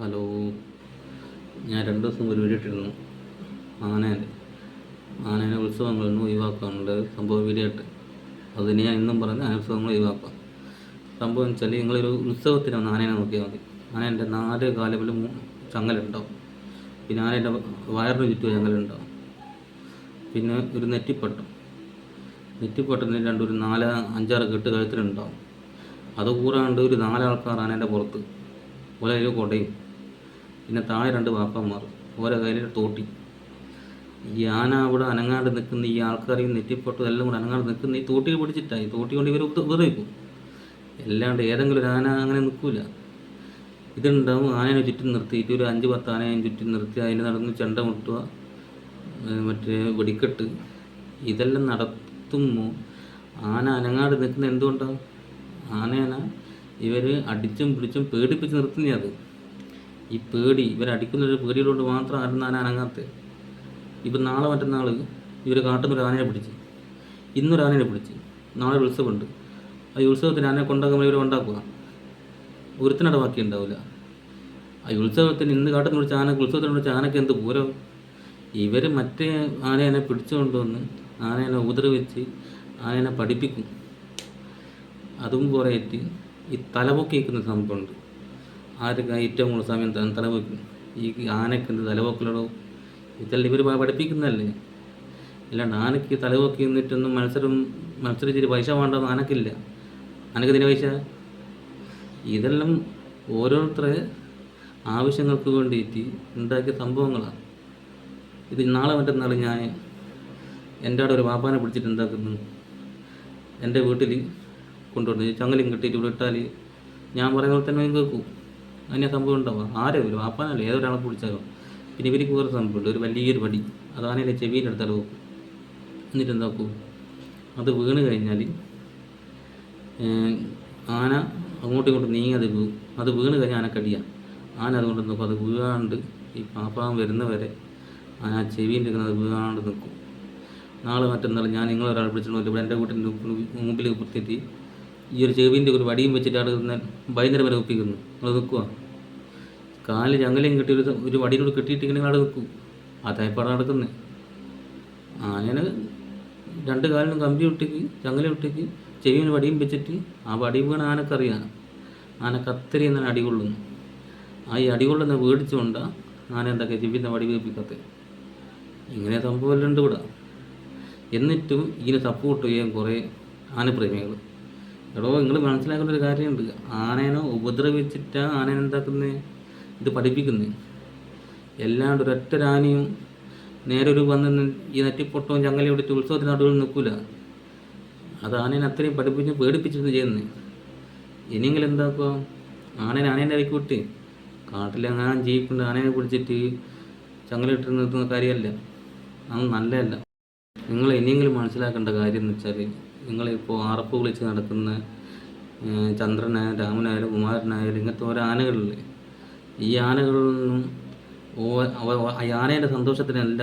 Hello. ഞാൻ രണ്ട് ദിവസം ഒരു വീഡിയോ ഇട്ടിരുന്നു. ആനേന്റെ ആനേനെ ഉത്സവങ്ങളൊന്നും ഒഴിവാക്കാനുണ്ട്. സംഭവം വീഡിയോ ഇട്ട് അതിന് ഞാൻ ഇന്നും പറഞ്ഞ് ആന ഉത്സവങ്ങൾ ഒഴിവാക്കാം. സംഭവം എന്ന് വെച്ചാൽ നിങ്ങളൊരു ഉത്സവത്തിന് വന്ന് ആനേനെ നോക്കിയാൽ മതി. ആനേന്റെ നാല് കാലുകളിൽ ചങ്ങലുണ്ടാവും. പിന്നെ ആനേന്റെ വയറിന് ചുറ്റും ചങ്ങലുണ്ടാവും. പിന്നെ ഒരു നെറ്റിപ്പട്ടം. നെറ്റിപ്പട്ടത്തിന് ഒരു നാല് അഞ്ചാറ് കെട്ട് കഴുത്തിലുണ്ടാവും. അത് കൂടാണ്ട് ഒരു നാലാൾക്കാർ ആനേന്റെ പുറത്ത്. ഒരേ കൊടയും. പിന്നെ താഴെ രണ്ട് വാപ്പന്മാർ. ഓരോ കയ്യിൽ തോട്ടി. ആന അവിടെ അനങ്ങാണ്ട് നിൽക്കുന്ന ഈ ആൾക്കാരെയും നെറ്റിപ്പൊട്ടും എല്ലാം കൂടെ അനങ്ങാണ്ട് നിൽക്കുന്ന ഈ തോട്ടി പിടിച്ചിട്ടായി. തോട്ടി കൊണ്ട് ഇവർ ഉപദ്രവിക്കും അല്ലാണ്ട് ഏതെങ്കിലും ഒരു ആന അങ്ങനെ നിൽക്കൂല. ഇതുണ്ടാവും ആനയെ ചുറ്റും നിർത്തിയിട്ട് ഒരു അഞ്ച് പത്ത് ആനയെ ചുറ്റും നിർത്തി അതിന് നടന്ന് ചെണ്ട മുട്ടുക മറ്റേ വെടിക്കെട്ട് ഇതെല്ലാം നടത്തുമ്പോൾ ആന അനങ്ങാണ്ട് നിൽക്കുന്ന എന്തുകൊണ്ടാണ് ആനേന ഇവർ അടിച്ചും പിടിച്ചും പേടിപ്പിച്ച് നിർത്തുന്നേ അത്. ഈ പേടി ഇവരടിക്കുന്ന ഒരു പേടിയിലോട്ട് മാത്രം ആരും ആന അനങ്ങാത്ത? ഇപ്പം നാളെ മറ്റന്നാൾ ഇവർ കാട്ടുന്നൊരു ആനയെ പിടിച്ച്. ഇന്നൊരു ആനയെ പിടിച്ച്. നാളെ ഒരു ഉത്സവമുണ്ട്. ആ ഉത്സവത്തിന് ആനയെ കൊണ്ടാക്കുമ്പോൾ ഇവർ ഉണ്ടാക്കുക ഒരുത്തിനട ബാക്കി ഉണ്ടാവില്ല. ആ ഉത്സവത്തിന് ഇന്ന് കാട്ടുന്ന ഒരു ആനക്ക് ഉത്സവത്തിന് ഒരു ആനക്ക് എന്ത് പൂരം ഇവർ മറ്റേ ആനേനെ പിടിച്ചുകൊണ്ടുവന്ന് ആനേനെ ഉപദ്രവിച്ച് ആനേനെ പഠിപ്പിക്കും. അതും കുറേറ്റ് ഈ തലപൊക്കി നിൽക്കുന്ന സംഭവമുണ്ട്. ആർക്ക് ഏറ്റവും കൂടുതൽ സമയം തലവെക്കും ഈ ആനയ്ക്ക് എന്ത് തലപൊക്കലോ ഇതെല്ലാം ഇവർ പഠിപ്പിക്കുന്നതല്ലേ? അല്ലാണ്ട് ആനയ്ക്ക് തലവെക്കി നിന്നിട്ടൊന്നും മത്സരം മത്സരിച്ചിട്ട് പൈസ വേണ്ടെന്ന് ആനക്കില്ല ആനക്കതിന് പൈസ? ഇതെല്ലാം ഓരോരുത്തരെ ആവശ്യങ്ങൾക്ക് വേണ്ടിയിട്ട് ഉണ്ടാക്കിയ സംഭവങ്ങളാണ് ഇത് നാളെ മറ്റന്നാൾ ഞാൻ എന്റെ അവിടെ ഒരു വാപ്പാനെ പിടിച്ചിട്ട് എന്താക്കുന്നു? എന്റെ വീട്ടിൽ കൊണ്ടുവന്നു ചങ്ങലും കെട്ടിയിട്ട് ഇവിടെ ഇട്ടാൽ ഞാൻ പറയുന്ന പോലെ തന്നെ കേൾക്കും. അങ്ങനെ സംഭവം ഉണ്ടാവുക ആരോ വരും? വാപ്പാനല്ല? ഏതൊരാളെ പിടിച്ചാലോ പിന്നെ ഇവർക്ക് വേറെ സംഭവമുണ്ട്. ഒരു വലിയൊരു വടി അതാണെങ്കിൽ ചെവിയുടെ അടുത്താൽ വെക്കും എന്നിട്ട് എന്താക്കും അത് വീണ് കഴിഞ്ഞാൽ ആന അങ്ങോട്ടും ഇങ്ങോട്ടും നീങ്ങി അത് പോകും അത് വീണ് കഴിഞ്ഞാൽ ആനക്കടിയാണ് ആന അതുകൊണ്ട് നോക്കും അത് വീഴാണ്ട് ഈ പാപ്പാൻ വരുന്നവരെ ആന ചെവിയിൽ അത് വീഴാണ്ട് നിൽക്കും നാളെ മറ്റന്നാൾ ഞാൻ നിങ്ങളൊരാൾ പിടിച്ചിട്ട് ഇവിടെ എന്റെ വീട്ടിന്റെ മുമ്പിൽ കുത്തിയിട്ട് ഈ ഒരു ചെവിന്റെ ഒരു വടിയും വെച്ചിട്ട് അവിടെ നിന്ന് വൈകുന്നേരം വരെ ഒപ്പിക്കുന്നു. നിങ്ങൾ നിൽക്കുക കാൽ ചങ്ങലയും കെട്ടി ഒരു ഒരു വടിയിലൂടെ കെട്ടിയിട്ടിങ്ങനെ അവിടെ നിൽക്കും. അതായപ്പാടെ നടക്കുന്നത് അങ്ങനെ രണ്ട് കാലിനും കമ്പി ഒട്ടിക്ക് ചങ്ങല ഒട്ടിക്ക് ചെവിന് വടിയും വെച്ചിട്ട് ആ വടി വീണ ആനക്കറിയാം. ആന കത്തരി എന്നാണ് അടി കൊള്ളുന്നു. ആ ഈ അടി കൊള്ളുന്ന പേടിച്ചുകൊണ്ടാണ് ആന എന്തൊക്കെ ചെവിന്റെ വടി വീപ്പിക്കത്തെ. ഇങ്ങനെ സംഭവമല്ലുണ്ട് ഇവിടെ. എന്നിട്ടും ഇതിന് സപ്പോർട്ട് ചെയ്യാൻ കുറേ ആനപ്രേമികൾ എടോ നിങ്ങൾ മനസ്സിലാക്കേണ്ട ഒരു കാര്യമുണ്ട്. ആനേനെ ഉപദ്രവിച്ചിട്ടാണ് ആനേനെ എന്താക്കുന്നത് ഇത് പഠിപ്പിക്കുന്നത് എല്ലാണ്ട് ഒരൊറ്റ രാനിയും നേരെ ഒരു വന്ന് ഈ നെറ്റിപ്പൊട്ടവും ചങ്ങലയും ഇട്ടിട്ട് ഉത്സവത്തിന് നടുവിൽ നിൽക്കില്ല അത് ആനേനെ അത്രയും പഠിപ്പിച്ച് പേടിപ്പിച്ചിരുന്നു ചെയ്യുന്നത് ഇനിയെങ്കിലും എന്താക്കോ ആനേനെ ആനേന്റെ ഇടയ്ക്ക് വിട്ട്. കാട്ടിലെങ്ങാനും ജീവിക്കുന്നുണ്ട് ആനേനെ പിടിച്ചിട്ട് ചങ്ങലിട്ട് നിർത്തുന്ന കാര്യമല്ല. അത് നല്ലതല്ല. നിങ്ങൾ ഇനിയെങ്കിലും മനസ്സിലാക്കേണ്ട കാര്യം എന്ന് വെച്ചാൽ നിങ്ങളിപ്പോൾ ആറപ്പ് വിളിച്ച് നടക്കുന്ന ചന്ദ്രനായാലും രാമനായാലും കുമാരനായാലും ഇങ്ങനത്തെ ഓരോ ആനകളില്ലേ? ഈ ആനകളിലൊന്നും ഓ അവ- അവ- ആ ആനേന്റെ സന്തോഷത്തിനല്ല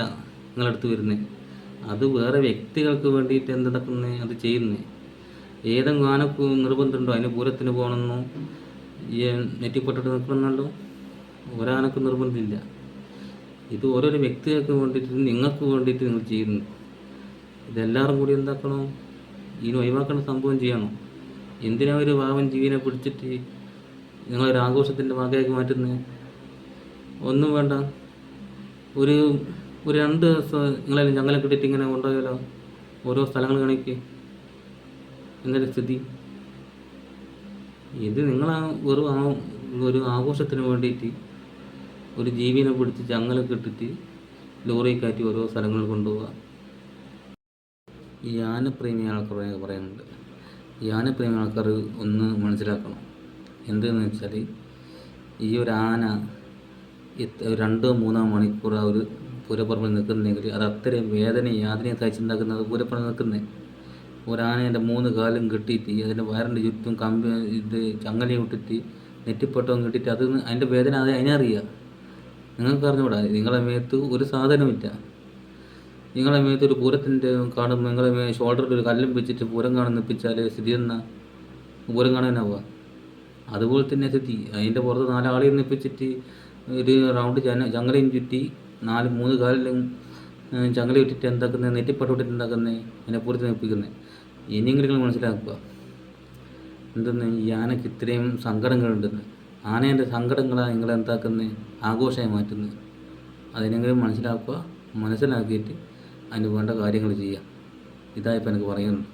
നിങ്ങളടുത്ത് വരുന്നത് അത് വേറെ വ്യക്തികൾക്ക് വേണ്ടിയിട്ട് എന്ത് നടക്കുന്നത് അത് ചെയ്യുന്നത് ഏതെങ്കിലും ആനക്ക് നിർബന്ധമുണ്ടോ? അതിന് പൂരത്തിന് പോകണമെന്നോ? ഈ നെറ്റിപ്പെട്ടിട്ട് നിൽക്കണമെന്നല്ലോ? ഒരാനക്ക് നിർബന്ധമില്ല. ഇത് ഓരോരോ വ്യക്തികൾക്ക് വേണ്ടിയിട്ട് നിങ്ങൾക്ക് വേണ്ടിയിട്ട് നിങ്ങൾ ചെയ്യുന്നു. ഇതെല്ലാവരും കൂടി എന്താക്കണോ? ഇതിന് ഒഴിവാക്കേണ്ട സംഭവം ചെയ്യണം? എന്തിനാ ഒരു പാവൻ ജീവിനെ പിടിച്ചിട്ട് നിങ്ങളൊരു ആഘോഷത്തിന്റെ ഭാഗമാക്കി മാറ്റുന്നത് ഒന്നും വേണ്ട. ഒരു ഒരു രണ്ട് ദിവസം നിങ്ങളെല്ലാം ഞങ്ങളെ കിട്ടിയിട്ട് ഇങ്ങനെ കൊണ്ടുപോയാലോ? ഓരോ സ്ഥലങ്ങൾ കാണിക്ക്. എന്നൊരു സ്ഥിതി? ഇത് നിങ്ങൾ വെറും ആ ഒരു ആഘോഷത്തിന് വേണ്ടിയിട്ട് ഒരു ജീവിനെ പിടിച്ച് ചങ്ങലൊക്കെ ഇട്ടിട്ട് ലോറി കയറ്റി ഓരോ സ്ഥലങ്ങളിൽ കൊണ്ടുപോവുക. ഈ ആനപ്രേമി ആൾക്കാർ പറയുന്നുണ്ട്. ഈ ആനപ്രേമി ആൾക്കാർ ഒന്ന് മനസ്സിലാക്കണം. എന്തെന്ന് വെച്ചാൽ ഈ ഒരു ആന രണ്ടോ മൂന്നോ മണിക്കൂർ ആ ഒരു പൂരപ്പറമ്പിൽ നിൽക്കുന്നെങ്കിൽ അത് അത്രയും വേദന യാതനയും തയ്ച്ചുണ്ടാക്കുന്നത് പൂരപ്പറമ്പിൽ നിൽക്കുന്നത് ഒരാനേന്റെ മൂന്ന് കാലും കെട്ടിയിട്ട് അതിന്റെ വയറിന്റെ ചുറ്റും കമ്പി ഇത് ചങ്ങലയും ഇട്ടിട്ട് നെറ്റിപ്പട്ടവും കെട്ടിയിട്ട് അത് അതിന്റെ വേദന അത് അതിനറിയുക നിങ്ങൾക്ക് അറിഞ്ഞൂടാ നിങ്ങളെ മേത്ത് ഒരു സാധനമില്ല നിങ്ങളെ മേത്ത് ഒരു പൂരത്തിന്റെ കാണുമ്പോൾ നിങ്ങളെ ഷോൾഡറിൽ ഒരു കല്ലും വെച്ചിട്ട് പൂരം കാണുന്നിപ്പിച്ചാൽ സ്ഥിതി എന്നാ പൂരം കാണാനാവുക. അതുപോലെ തന്നെ സ്ഥിതി അതിന്റെ പുറത്ത് നാലാളെയും നിൽപ്പിച്ചിട്ട് ഒരു റൗണ്ട് ചന ചങ്ങലയും ചുറ്റി നാല് മൂന്ന് കാലിലും ചങ്ങല ചുറ്റിട്ട് എന്താക്കുന്നത് നെറ്റിപ്പട്ട് എന്താക്കുന്നത് അതിനെ പൂർത്തി നിൽപ്പിക്കുന്നത് ഇനിയെങ്കിലും നിങ്ങൾ മനസ്സിലാക്കുക. എന്തെന്ന്? ആനയ്ക്ക് ഇത്രയും സങ്കടങ്ങളുണ്ടെന്ന്. ആനേന്റെ സങ്കടങ്ങളാണ് നിങ്ങൾ എന്താക്കുന്നത് ആഘോഷമായി മാറ്റുന്നത്. അതിനെങ്കിലും മനസ്സിലാക്കുക മനസ്സിലാക്കിയിട്ട് അതിന് വേണ്ട കാര്യങ്ങൾ ചെയ്യുക. ഇതായിപ്പോൾ എനിക്ക് പറയുന്നുണ്ട്